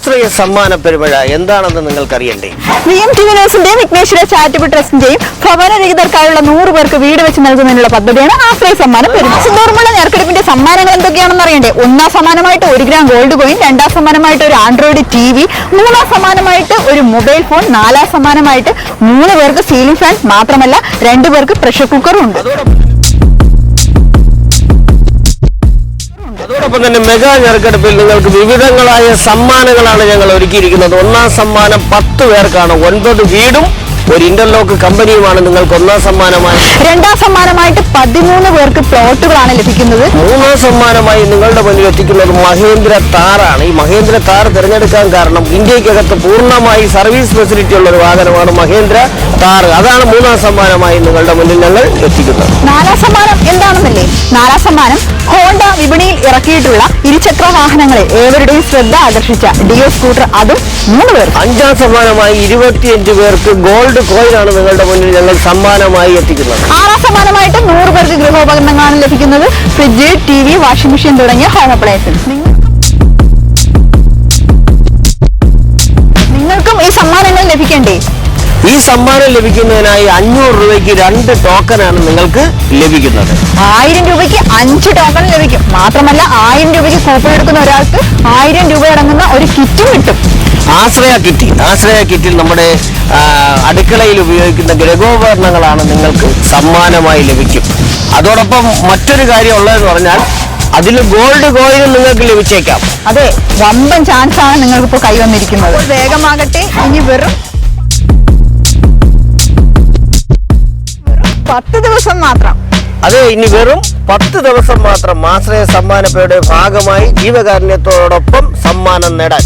ആശ്രയ സമ്മാന പെരുമഴ എന്താണെന്ന് നിങ്ങൾക്കറിയണ്ടേ? വി എം ടി വി ന്യൂസിന്റെയും വിഘ്നേശ്വര ചാരിറ്റബിൾ ട്രസ്റ്റിന്റെയും ഭവനരഹിതർക്കായുള്ള നൂറ് പേർക്ക് വീട് വെച്ച് നൽകുന്നതിനുള്ള പദ്ധതിയാണ് ആശ്രയ സമ്മാനം പെരുമ സിന്ദൂർമുള്ള നേർക്കെടുപ്പിന്റെ സമ്മാനങ്ങൾ എന്തൊക്കെയാണെന്ന് അറിയണ്ടേ? ഒന്നാം സമ്മാനമായിട്ട് ഒരു ഗ്രാം ഗോൾഡ് കോയിൻ രണ്ടാം സമ്മാനമായിട്ട് ഒരു ആൻഡ്രോയിഡ് ടി വി മൂന്നാം സമ്മാനമായിട്ട് ഒരു മൊബൈൽ ഫോൺ നാലാം സമ്മാനമായിട്ട് മൂന്ന് പേർക്ക് സീലിംഗ് ഫാൻ മാത്രമല്ല രണ്ടു പേർക്ക് പ്രഷർ കുക്കറും ഉണ്ട്. അതോടൊപ്പം തന്നെ മെഗാ ഞെരുക്കെടുപ്പിൽ നിങ്ങൾക്ക് വിവിധങ്ങളായ സമ്മാനങ്ങളാണ് ഞങ്ങൾ ഒരുക്കിയിരിക്കുന്നത്. ഒന്നാം സമ്മാനം പത്ത് പേർക്കാണ്. ഒൻപത് വീടും ഒരു ഇന്റർലോക്ക് കമ്പനിയുമാണ് നിങ്ങൾക്ക് ഒന്നാം സമ്മാനമായി. രണ്ടാം സമ്മാനമായിട്ട് പതിമൂന്ന് പേർക്ക് പ്ലോട്ടുകളാണ് ലഭിക്കുന്നത്. മൂന്നാം സമ്മാനമായി നിങ്ങളുടെ മുന്നിൽ എത്തിക്കുന്നത് മഹേന്ദ്ര താറാണ്. ഈ മഹേന്ദ്ര താർ തിരഞ്ഞെടുക്കാൻ കാരണം ഇന്ത്യക്കകത്ത് പൂർണമായി സർവീസ് ഫെസിലിറ്റി ഉള്ള ഒരു വാഹനമാണ് മഹേന്ദ്ര താർ. അതാണ് മൂന്നാം സമ്മാനമായി നിങ്ങളുടെ മുന്നിൽ ഞങ്ങൾ എത്തിക്കുന്നത്. നാലാം സമ്മാനം എന്താണെന്നല്ലേ നാലാം സമ്മാനം ഹോണ്ട വിപണിയിൽ ഇറക്കിയിട്ടുള്ള ഇരുചക്ര വാഹനങ്ങളെ ഏവരുടെയും ശ്രദ്ധ ആകർഷിച്ച ഡിയോ സ്കൂട്ടർ അതും മൂന്ന് പേർ അഞ്ചാം സമ്മാനമായി ഇരുപത്തിയഞ്ച് പേർക്ക് ഗോൾഡ് കോയിൻ ആണ് നിങ്ങളുടെ മുന്നിൽ ഞങ്ങൾ സമ്മാനമായി എത്തിക്കുന്നത്. ആറാം സമ്മാനമായിട്ട് നൂറ് പേർക്ക് ഗൃഹോപകരണങ്ങളാണ് ലഭിക്കുന്നത്. Fridge T V washing machine തുടങ്ങിയ ഹോം അപ്ലയൻസസ് ഈ സമ്മാനം ലഭിക്കുന്നതിനായി അഞ്ഞൂറ് രൂപയ്ക്ക് രണ്ട് ടോക്കനാണ് നിങ്ങൾക്ക് ലഭിക്കുന്നത്. ആയിരം രൂപയ്ക്ക് അഞ്ച് ടോക്കൺ ലഭിക്കും. മാത്രമല്ല ആയിരം രൂപയ്ക്ക് കൂപ്പൺ എടുക്കുന്ന ഒരാൾക്ക് ആയിരം രൂപ അടങ്ങുന്ന ഒരു കിറ്റും കിട്ടും. ആശ്രയ കിറ്റ്. ആശ്രയ കിറ്റിൽ നമ്മുടെ അടുക്കളയിൽ ഉപയോഗിക്കുന്ന ഗൃഹോപകരണങ്ങളാണ് നിങ്ങൾക്ക് സമ്മാനമായി ലഭിക്കും. അതോടൊപ്പം മറ്റൊരു കാര്യം ഉള്ളതെന്ന് പറഞ്ഞാൽ അതിൽ ഗോൾഡ് കോയിനും നിങ്ങൾക്ക് ലഭിച്ചേക്കാം. അതെ വമ്പൻ ചാൻസ് ആണ് നിങ്ങൾക്ക് ഇപ്പോൾ കൈവന്നിരിക്കുന്നത് വേഗമാകട്ടെ. ഇനി വെറും പത്ത് ദിവസം മാത്രം. അതെ ഇനി വെറും പത്ത് ദിവസം മാത്രം ആശ്രയ സമ്മാനപ്പയുടെ ഭാഗമായി ജീവകാരുണ്യത്തോടൊപ്പം സമ്മാനം നേടാൻ.